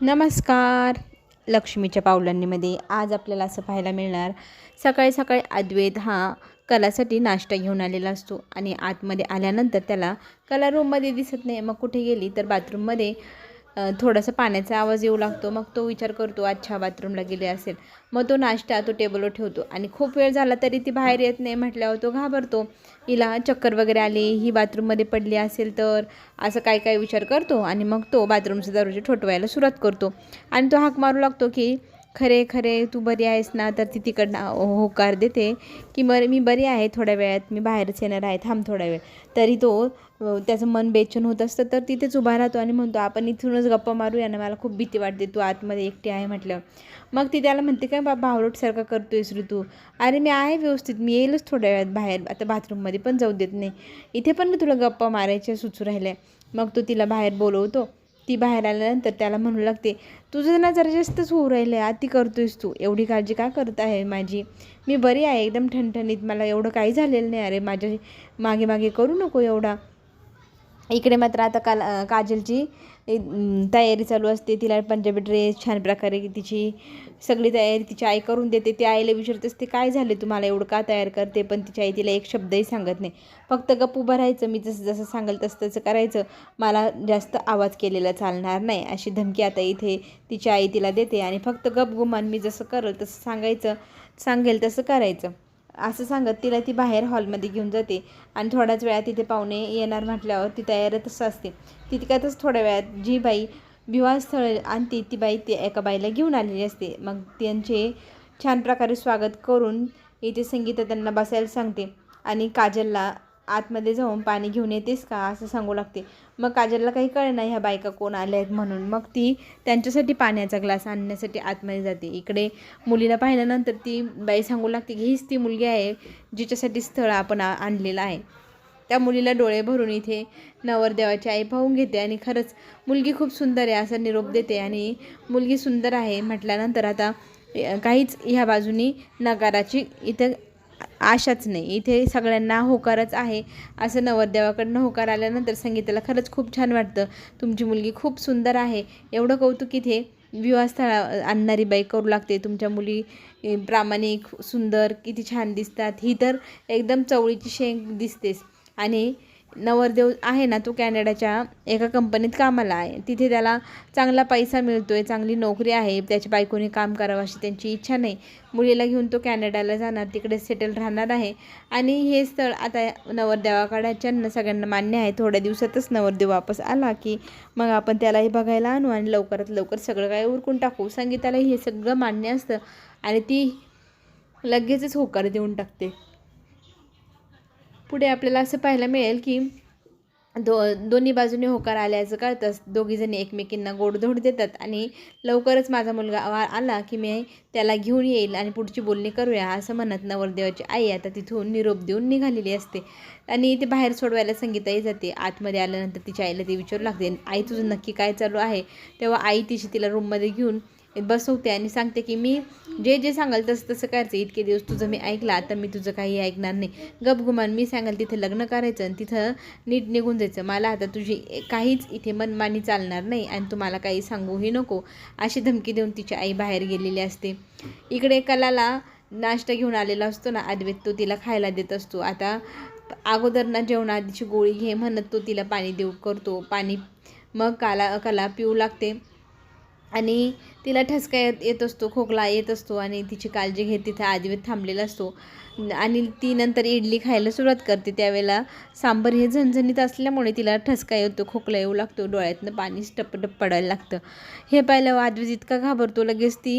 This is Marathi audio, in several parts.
नमस्कार. लक्ष्मीच्या पावलांनीमध्ये आज आपल्याला असं पाहायला मिळणार सकाळी सकाळी अद्वैत हा कलासाठी नाश्ता घेऊन आलेला असतो आणि आतमध्ये आल्यानंतर त्याला कला रूममध्ये दिसत नाही. मग कुठे गेली तर बाथरूममध्ये थोडासा पाण्याचा आवाज येऊ लागतो मग तो विचार करतो अच्छा बाथरूमला गेले असेल. मग तो नाश्ता तो टेबलवर ठेवतो आणि खूप वेळ झाला तरी ती बाहेर येत नाही म्हटल्यावर तो घाबरतो. हिला चक्कर वगैरे आली ही बाथरूममध्ये पडली असेल तर? असं काय काय विचार करतो आणि मग तो बाथरूमचा दरवाजा ठोठवायला सुरुवात करतो. आणि तो हाक मारू लागतो की खरे खरे तू बरी आहेस ना? तर ती तिकडनं होकार देते की बरं मी बरी आहे थोड्या वेळात. मी बाहेरच येणार आहे. थांब थोड्या वेळ. तरी तो त्याचं मन बेचन होत असतं. तर तिथेच उभा राहतो आणि म्हणतो आपण इथूनच गप्पा मारूया ना. मला खूप भीती वाटते. तू आतमध्ये एकटी आहे म्हटलं. मग ती त्याला म्हणते काय बाबा भावलोटसारखा करतो आहेस तू? अरे मी आहे व्यवस्थित. मी येईलच थोड्या वेळात बाहेर. आता बाथरूममध्ये पण जाऊ देत नाही. इथे पण मी तुला गप्पा मारायच्या सुचू राहिल्या. मग तो तिला बाहेर बोलवतो. ती बाहेर आल्यानंतर त्याला म्हणू लागते तुझं ना जरा जास्तच होऊ राहिलं आहे आती करतोयस तू. एवढी काळजी का करत आहे माझी? मी बरी आहे एकदम ठणठणीत. मला एवढं काही झालेलं नाही. अरे माझ्या मागे मागे करू नको एवढा. इकडे मात्र आता काल काजलची तयारी चालू असते. तिला पंजाबी ड्रेस छान प्रकारे तिची सगळी तयारी तिची आई करून देते. ती आईला विचारत असते काय झाले? तुम्हाला एवढं का तयार करते? पण तिची आई तिला एक शब्दही सांगत नाही. फक्त गप्प उभं राहायचं. मी जसं जसं सांगेल तसं तसं करायचं. मला जास्त आवाज केलेला चालणार नाही. अशी धमकी आता इथे तिची आई तिला देते. आणि फक्त गप गुमान मी जसं करेल तसं सांगायचं सांगेल तसं करायचं. असं सांगत तिला ती बाहेर हॉलमध्ये घेऊन जाते. आणि थोड्याच वेळात तिथे पाहुणे येणार म्हटल्यावर ती तयारच असते. तितक्यातच थोड्या वेळात जी बाई विवाहस्थळ आणते ती बाई ती एका बाईला घेऊन आलेली असते. मग त्यांचे छान प्रकारे स्वागत करून इथे संगीता त्यांना बसायला सांगते. आणि काजलला आतमध्ये जाऊन पाणी घेऊन येतेस का असं सांगू लागते. मग काजलला काही कळेना नाही ह्या बायका कोण आल्या आहेत म्हणून. मग ती त्यांच्यासाठी पाण्याचा ग्लास आणण्यासाठी आतमध्ये जाते. इकडे मुलीला पाहिल्यानंतर ती बाई सांगू लागते की हीच ती मुलगी आहे जिच्यासाठी स्थळ आपण आणलेलं आहे. त्या मुलीला डोळे भरून इथे नवरदेवाची आई पाहून घेते आणि खरंच मुलगी खूप सुंदर आहे असा निरोप देते आणि मुलगी सुंदर आहे म्हटल्यानंतर आता काहीच ह्या बाजूनी नकाराची इथं आशाच नाही. इथे सगळ्यांना होकारच आहे. असं नवरदेवाकडनं होकार आल्यानंतर संगीताला खरंच खूप छान वाटतं. तुमची मुलगी खूप सुंदर आहे. एवढं कौतुक इथे विवाहस्थळा आणणारी बाई करू लागते. तुमच्या मुली प्रामाणिक सुंदर किती छान दिसतात. ही तर एकदम चवळीची शेंग दिसतेस आणि नवरदेव आहे ना तो कॅनडाच्या एका कंपनीत कामाला आहे. तिथे त्याला चांगला पैसा मिळतो आहे चांगली नोकरी आहे त्याच्या बायकोने काम करावं अशी त्यांची इच्छा नाही. मुलीला घेऊन तो कॅनडाला जाणार तिकडे सेटल राहणार आहे. आणि हे स्थळ आता नवरदेवाकडच्यांना सगळ्यांना मान्य आहे. थोड्या दिवसातच नवरदेव वापस आला की मग आपण त्यालाही बघायला आणू आणि लवकरात लवकर सगळं काय उरकून टाकू. संगीतालाही हे सगळं मान्य असतं आणि ती लगेचच होकार देऊन टाकते. पुढे आपल्याला असं पाहायला मिळेल की दो दोन्ही बाजूने होकार आल्याचं कळतंच. दोघीजणी एकमेकींना गोडधोड देतात आणि लवकरच माझा मुलगा आला की मी त्याला घेऊन येईल आणि पुढची बोलणी करूया असं म्हणत नवरदेवाची आई आता तिथून निरोप देऊन निघालेली असते. आणि ते बाहेर सोडवायला संगीताही जाते. आतमध्ये आल्यानंतर तिच्या आईला ते विचारू लागते. आई तुझं नक्की काय चालू आहे? तेव्हा आई तिची तिला रूममध्ये घेऊन बसवते आणि सांगते की मी जे जे सांगाल तसं तसं करायचं. इतके दिवस तुझं मी ऐकलं आता मी तुझं काही ऐकणार नाही. गपगुमान मी सांगाल तिथे लग्न करायचं आणि तिथं नीट निघून जायचं. मला आता तुझी काहीच इथे मनमानी चालणार नाही आणि तू मला काही सांगूही नको. अशी धमकी देऊन तिची आई बाहेर गेलेली असते. इकडे कलाला नाश्ता घेऊन आलेला असतो ना अद्वैत तो तिला खायला देत असतो. आता अगोदर ना जेवणाआधीची गोळी घे म्हणत तो तिला पाणी देऊ करतो. पाणी मग काला कला पिऊ लागते. आणि तिला ठसका येत येत असतो खोकला येत असतो आणि तिची काळजी घेत तिथे आदिवेत थांबलेला असतो. आणि ती नंतर इडली खायला सुरुवात करते. त्यावेळेला सांबर हे झणझणीत असल्यामुळे तिला ठसका येतो खोकला येऊ लागतो डोळ्यातनं पाणी टप टप पडायला लागतं. हे पाहिलं आद्वित इतका घाबरतो. लगेच ती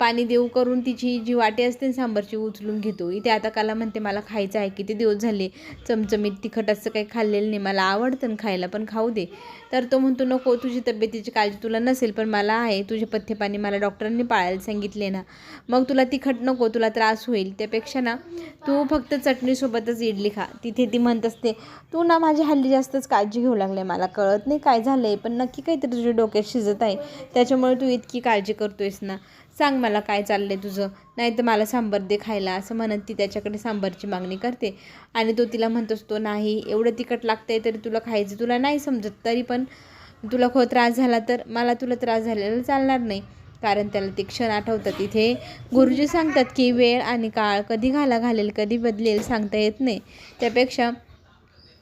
पाणी देऊ करून तिची जी वाटी असते ना सांबारची उचलून घेतो. इथे आता काला म्हणते मला खायचं आहे किती दिवस झाले चमचमीत तिखट असं काही खाल्लेलं नाही मला आवडतं खायला पण खाऊ दे. तर तो म्हणतो नको तुझी तब्येतीची काळजी तुला नसेल पण मला आहे तुझे पथ्यपाणी मला डॉक्टरांनी पाळायला सांगितले ना. मग तुला तिखट नको तुला त्रास होईल. त्यापेक्षा ना तू फक्त चटणीसोबतच इडली खा. तिथे ती म्हणत असते तू ना माझी हल्ली जास्तच काळजी घेऊ लागले मला कळत नाही काय झालं आहे पण नक्की काहीतरी तुझ्या डोक्यात शिजत आहे त्याच्यामुळे तू इतकी काळजी करतोयस ना. सांग मला काय चाललं आहे तुझं. नाही तर मला सांबर दे खायला असं म्हणत ती त्याच्याकडे सांबारची मागणी करते. आणि तो तिला म्हणत असतो नाही एवढं तिखट लागतंय तरी तुला खायचं. तुला नाही समजत तरी पण तुला खो त्रास झाला तर मला तुला त्रास झालेला चालणार नाही. कारण त्याला ते क्षण आठवतात इथे. गुरुजी सांगतात की वेळ आणि काळ कधी घाला घालेल कधी बदलेल सांगता येत नाही. त्यापेक्षा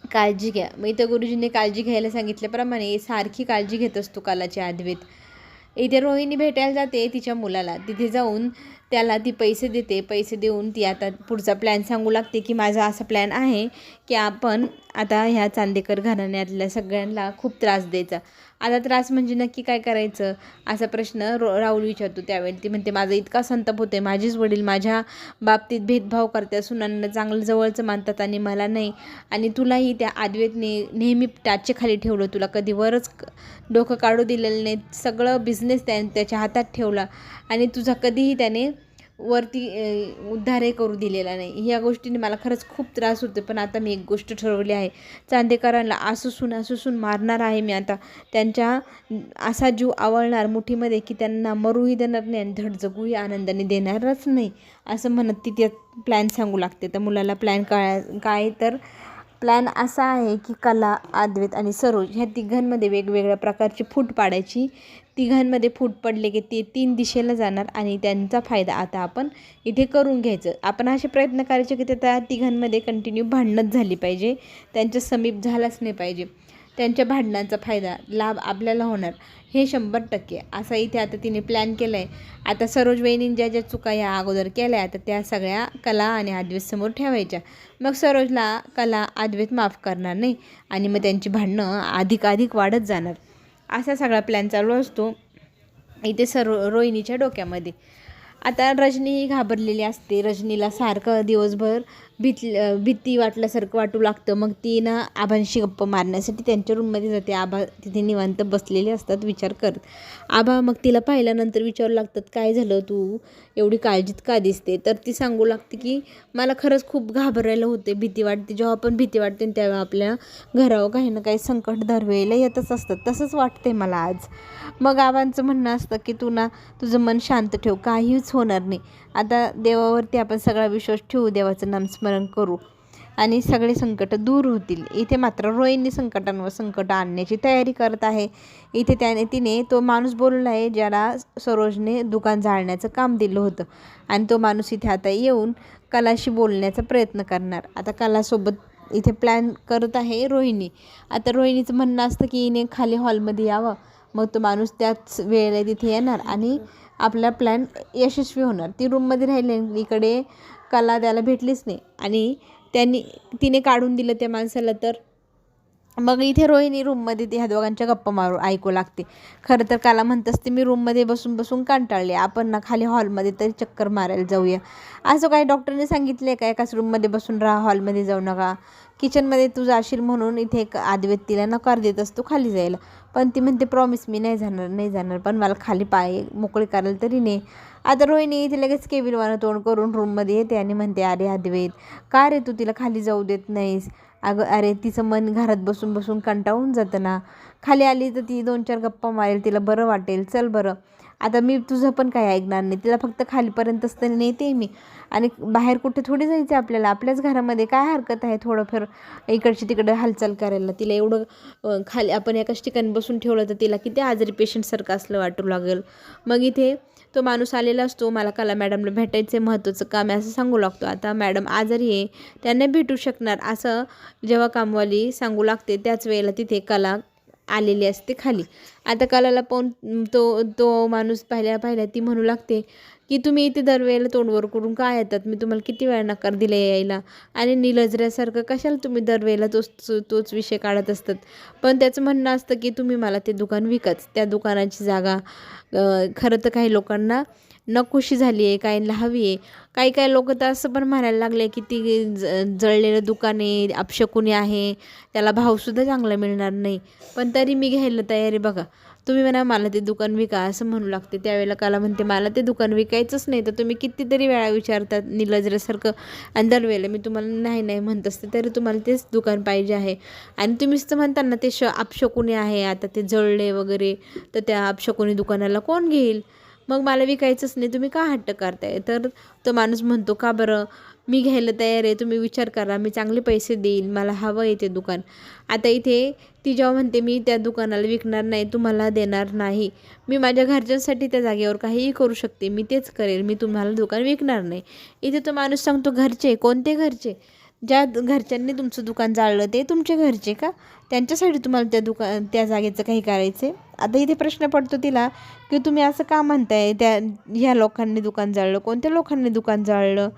काळजी घ्या. मग इथं गुरुजींनी काळजी घ्यायला सांगितल्याप्रमाणे सारखी काळजी घेत असतो कालाची आदवेत इथे रोहिणी भेटायला जाते तिच्या मुलाला. तिथे जाऊन त्याला ती पैसे देते पैसे देऊन ती आता पुढचा प्लॅन सांगू लागते की माझा असा प्लॅन आहे की आपण आता ह्या चांदेकर घराण्यातल्या सगळ्यांना खूप त्रास द्यायचा. आता त्रास म्हणजे नक्की काय करायचं? असा प्रश्न रो राहुल विचारतो त्यावेळी. ती म्हणते माझा इतका संताप होते माझेच वडील माझ्या बाबतीत भेदभाव करतात. सुनांना चांगलं जवळचं मानतात आणि मला नाही. आणि तुलाही त्या आदवेतने नेहमी टाचेखाली ठेवलं तुला. कधी वरच डोकं काढू दिलेलं नाही. सगळं बिझनेस त्याने त्याच्या हातात ठेवला. आणि तुझा कधीही त्याने वरती उद्धारही करू दिलेला नाही. ह्या गोष्टीने मला खरंच खूप त्रास होतो पण आता मी एक गोष्ट ठरवली आहे. चांदेकरांना आसुसून आसूसून मारणार आहे मी आता. त्यांच्या असा जीव आवळणार मुठीमध्ये की त्यांना मरूही देणार नाही आणि धड जगूही आनंदाने देणारच नाही असं म्हणत ती त्या प्लॅन सांगू लागते. तर मुलाला प्लॅन काय काय तर प्लॅन असा आहे की कला अद्वैत आणि सरोज ह्या तिघांमध्ये वेगवेगळ्या प्रकारची फूट पाडायची. तिघांमध्ये फूट पडले की ते तीन दिशेला जाणार आणि त्यांचा फायदा आता आपण इथे करून घ्यायचं. आपण असे प्रयत्न करायचे की त्या तिघांमध्ये कंटिन्यू भांडणच झाली पाहिजे. त्यांच्या समीप झालाच नाही पाहिजे. त्यांच्या भांडणांचा फायदा लाभ आपल्याला होणार. हे शंभर टक्के. असा इथे आता तिने प्लॅन केला आहे आता सरोज वहिनीने ज्या ज्या चुका या अगोदर केल्या आता त्या सगळ्या कला आणि आद्वेत समोर ठेवायच्या. मग सरोजला कला आद्वेत माफ करणार नाही आणि मग त्यांची भांडणं अधिकाधिक वाढत जाणार. असा सगळा प्लॅन चालू असतो इथे सरो रोहिणीच्या डोक्यामध्ये. आता रजनी ही घाबरलेली असते. रजनीला सारखं दिवसभर भीत भीती वाटल्यासारखं वाटू लागतं. मग ती ना आबांशी गप्प मारण्यासाठी त्यांच्या रूममध्ये जाते. आबा तिथे निवांत बसलेले असतात विचार करत. आबा मग तिला पाहिल्यानंतर विचारू लागतात काय झालं तू? एवढी काळजीत का दिसते? तर ती सांगू लागते की मला खरंच खूप घाबरायला होते. भीती वाटते. जेव्हा आपण भीती वाटते तेव्हा आपल्या घरावर काही ना काही संकट दरवेळेला येतच असतात तसंच वाटते मला आज. मग आबांचं म्हणणं असतं की तू ना तुझं मन शांत ठेव. काहीच होणार नाही. आता देवावरती आपण सगळा विश्वास ठेवू देवाचं नाम स्मरण करू आणि सगळे संकट दूर होतील. इथे मात्र रोहिणी संकटांवर संकट आणण्याची तयारी करत आहे. इथे त्याने तिने तो माणूस बोलला आहे ज्याला सरोजने दुकान जाळण्याचं काम दिलं होतं. आणि तो माणूस इथे आता येऊन कलाशी बोलण्याचा प्रयत्न करणार. आता कलासोबत इथे प्लॅन करत आहे रोहिणी. आता रोहिणीचं म्हणणं असतं की हिने खाली हॉलमध्ये यावं. मग तो माणूस त्याच वेळेला तिथे येणार आणि आपला प्लॅन यशस्वी होणार. ती रूममध्ये राहिली इकडे कला त्याला भेटलीच नाही. आणि त्यांनी तिने काढून दिलं त्या माणसाला तर. मग इथे रोहिणी रूममध्ये ती ह्या दोघांच्या गप्पा मारू ऐकू लागते. खरं तर काला म्हणत असते मी रूममध्ये बसून बसून कंटाळले. आपण ना खाली हॉलमध्ये तरी चक्कर मारायला जाऊया. असं काही डॉक्टरने आहे का? एकाच रूममध्ये बसून राहा हॉलमध्ये जाऊ नका. किचनमध्ये तू जाशील म्हणून इथे एक आदवेत तिला नकार देत असतो खाली जायला. पण ती म्हणते प्रॉमिस मी नाही जाणार नाही जाणार. पण मला खाली पाय मोकळे करायला तरी नाही आता रोहिणी इथे लगेच केबिलवानं तोंड करून रूममध्ये येते आणि म्हणते अरे अद्वैत का रे तू तिला खाली जाऊ देत नाहीस? अगं अरे तिचं मन घरात बसून बसून कंटाळून जातं ना. खाली आली तर ती दोन चार गप्पा मारेल तिला बरं वाटेल. चल बरं. आता मी तुझं पण काही ऐकणार नाही. तिला फक्त खालीपर्यंतच तरी नेते मी. आणि बाहेर कुठे थोडी जायचं आपल्याला? आपल्याच घरामध्ये काय हरकत आहे थोडंफार? इकडची तिकडे हालचाल करायला. तिला एवढं खाली आपण एकाच ठिकाणी बसून ठेवलं तर तिला किती आजारी पेशंटसारखं असलं वाटू लागेल. मग इथे तो माणूस आलेला असतो मला कला मॅडमला भेटायचं महत्त्वाचं काम आहे असं सांगू लागतो. आता मॅडम आजारी आहे त्यांना भेटू शकणार असं जेव्हा कामवाली सांगू लागते त्याच वेळेला तिथे कला आलेली असते खाली. आता कलाला पाहून तो तो माणूस पाहिल्या पाहिल्या ती म्हणू लागते की तुम्ही इथे दरवेळेला तोंडवर करून काय येतात? मी तुम्हाला किती वेळा नकार दिला यायला? आणि निलजऱ्यासारखं कशाला तुम्ही दरवेळेला तोच तोच विषय काढत असतात? पण त्याचं म्हणणं असतं की तुम्ही मला ते दुकान विकत त्या दुकानाची जागा खरं तर काही लोकांना नकोशी झाली आहे काहींना हवी आहे. काही काही लोक तर असं पण म्हणायला लागले की ती ज जळलेलं दुकान आहे अपशकुनी आहे त्याला भावसुद्धा चांगला मिळणार नाही. पण तरी मी घ्यायला तयारी बघा. तुम्ही म्हणा मला ते दुकान विका असं म्हणू लागते. त्यावेळेला काला म्हणते मला ते दुकान विकायचंच नाही तर तुम्ही कितीतरी वेळा विचारतात निलजऱ्यासारखं आणि दरवेळेला मी तुम्हाला नाही नाही म्हणत असते तरी तुम्हाला तेच दुकान पाहिजे आहे. आणि तुम्हीच तर म्हणता ना ते श अपशकुनी आहे आता ते जळले वगैरे तर त्या अपशकुनी दुकानाला कोण घेईल? मग मला विकायचंच नाही. तुम्ही का हट्ट करताय? तर तो माणूस म्हणतो का बरं? मी घ्यायला तयार आहे. तुम्ही विचार करा. मी चांगले पैसे देईल मला हवं आहे ते दुकान. आता इथे ती जेव्हा म्हणते मी त्या दुकानाला विकणार नाही. तुम्हाला देणार नाही. मी माझ्या घरच्यांसाठी त्या जागेवर काहीही करू शकते. मी तेच करेल. मी तुम्हाला दुकान विकणार नाही. इथे तो माणूस सांगतो घरचे कोणते घरचे? ज्या घरच्यांनी तुमचं दुकान जाळलं ते तुमचे घरचे का? त्यांच्यासाठी तुम्हाला त्या दुका त्या जागेचं काही करायचं आहे आता इथे प्रश्न पडतो तिला की तुम्ही असं का म्हणताय? त्या ह्या लोकांनी दुकान जाळलं कोणत्या लोकांनी दुकान जाळलं?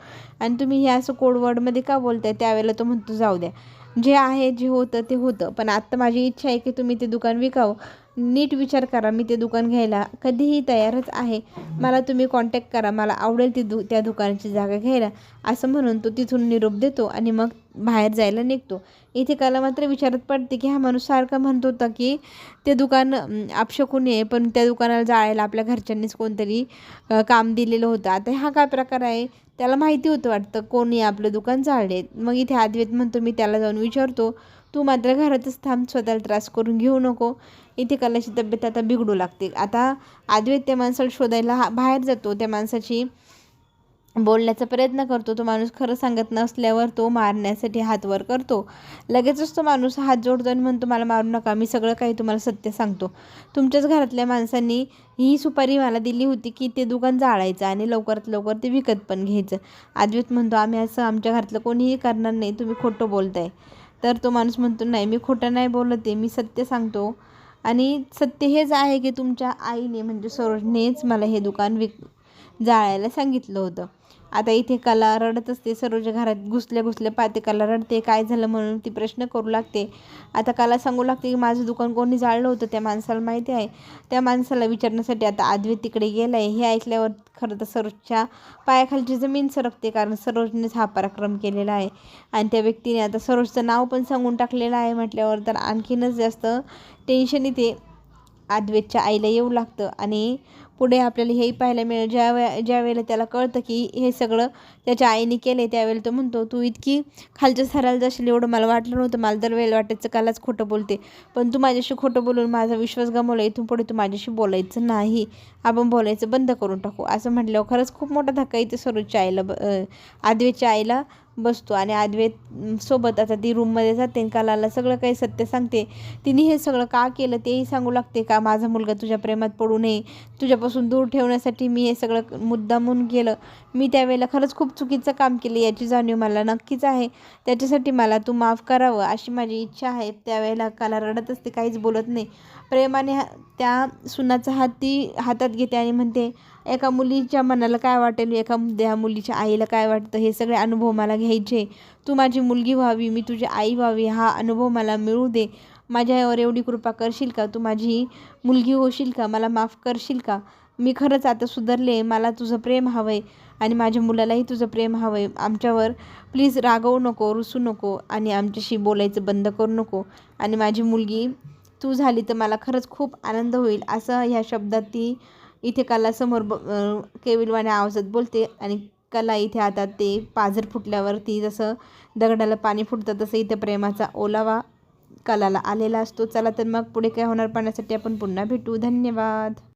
आणि तुम्ही हे असं कोडवर्डमध्ये का बोलताय? त्यावेळेला तो म्हणतो जाऊ द्या. जे आहे जे होतं ते होतं पण आत्ता माझी इच्छा आहे की तुम्ही ते दुकान विकावं. नीट विचार करा मी ते दुकान घ्यायला कधीही तयारच आहे. मला तुम्ही कॉन्टॅक्ट करा मला आवडेल ती दु त्या दुकानाची जागा घ्यायला. असं म्हणून तो तिथून निरोप देतो आणि मग बाहेर जायला निघतो. इथे काला मात्र विचारत पडते की हा माणूस सारखा म्हणत होता की ते दुकान आपशकून आहे पण त्या दुकानाला जाळायला आपल्या घरच्यांनीच कोणतरी काम दिलेलं होतं. आता हा काय प्रकार आहे? त्याला माहिती होतं वाटतं कोणी आपलं दुकान जाळले. मग इथे आद्वेत म्हणतो मी त्याला जाऊन विचारतो तू मात्र घरातच थांब स्वतःला त्रास करून घेऊ नको. इथे कलाची तब्येत आता बिघडू लागते. आता आद्वेत त्या माणसाला शोधायला बाहेर जातो. त्या माणसाची बोलण्याचा प्रयत्न करतो. तो माणूस खरं सांगत नसल्यावर तो मारण्यासाठी हात वर करतो. लगेचच तो माणूस हात जोडतो आणि म्हणतो मला मारू नका. मी सगळं काही तुम्हाला सत्य सांगतो. तुमच्याच घरातल्या माणसांनी ही सुपारी मला दिली होती की ते दुकान जाळायचं आणि लवकरात लवकर ते विकत पण घ्यायचं. आद्वित म्हणतो आम्ही असं आमच्या घरातलं कोणीही करणार नाही. तुम्ही खोटं बोलताय. तर तो माणूस म्हणतो नाही मी खोटं नाही बोलत आहे मी सत्य सांगतो. आणि सत्य हेच आहे की तुमच्या आईने म्हणजे सरोजनेच मला हे दुकान विक जाळायला सांगितलं होतं. आता इथे कला रडत असते सरोज घरात घुसल्या घुसल्या पाहते कला रडते काय झालं म्हणून ती प्रश्न करू लागते. आता कला सांगू लागते की माझं दुकान कोणी जाळलं होतं त्या माणसाला माहिती आहे. त्या माणसाला विचारण्यासाठी आता आदवी तिकडे गेला आहे हे ऐकल्यावर खरं तर सरोजच्या पायाखालची जमीन सरकते कारण सरोजनेच हा पराक्रम केलेला आहे. आणि त्या व्यक्तीने आता सरोजचं नाव पण सांगून टाकलेलं आहे म्हटल्यावर तर आणखीनच जास्त टेन्शन इथे आद्वेतच्या आईला येऊ लागतं आणि पुढे आपल्याला हेही पाहायला मिळेल. ज्या वे ज्या वेळेला त्याला कळतं की हे सगळं त्याच्या आईने केलं आहे त्यावेळेला तो म्हणतो तू इतकी खालच्या सराला जाशील एवढं मला वाटलं नव्हतं. मला दर वेळेला वाटायचं कालाच खोटं बोलते. पण तू माझ्याशी खोटं बोलून माझा विश्वास गमवला. इथून पुढे तू माझ्याशी बोलायचं नाही. आपण बोलायचं बंद करून टाकू. असं म्हटल्यावर खरंच खूप मोठा धक्का इथे सरोजच्या आईला ब आईला बसतो आणि आद्वेत सोबत आता ती रूममध्ये जाते कालाला सगळं काही सत्य सांगते. तिने हे सगळं का केलं तेही सांगू लागते का? माझा मुलगा तुझ्या प्रेमात पडू नये. तुझ्यापासून दूर ठेवण्यासाठी मी हे सगळं मुद्दामून केलं. मी त्यावेळेला खरंच खूप चुकीचं काम केलं याची जाणीव मला नक्कीच आहे. त्याच्यासाठी मला तू माफ करावं अशी माझी इच्छा आहे. त्यावेळेला काला रडत असते काहीच बोलत नाही. प्रेमाने त्या सुनाचा हात ती हातात घेते आणि म्हणते एका मुलीच्या मनाला काय वाटेल एका त्या मुलीच्या आईला काय वाटतं हे सगळे अनुभव मला घ्यायचे. तू माझी मुलगी व्हावी मी तुझी आई व्हावी हा अनुभव मला मिळू दे. माझ्यावर एवढी कृपा करशील का? तू माझी मुलगी होशील का? मला माफ करशील का? मी खरंच आता सुधारले मला तुझं प्रेम हवं आहे आणि माझ्या मुलालाही तुझं प्रेम हवं आहे आमच्यावर प्लीज रागवू नको रुसू नको आणि आमच्याशी बोलायचं बंद करू नको. आणि माझी मुलगी तू झाली तर मला खरंच खूप आनंद होईल. असं ह्या शब्दात ती इथे कलासमोर ब केविलवाण्या आवाजात बोलते आणि कला इथे आता ते पाझर फुटल्यावर ती जसं दगडाला पाणी फुटतं तसं इथे प्रेमाचा ओलावा कलाला आलेला असतो. चला तर मग पुढे काय होणार पाहण्यासाठी आपण पुन्हा भेटू. धन्यवाद.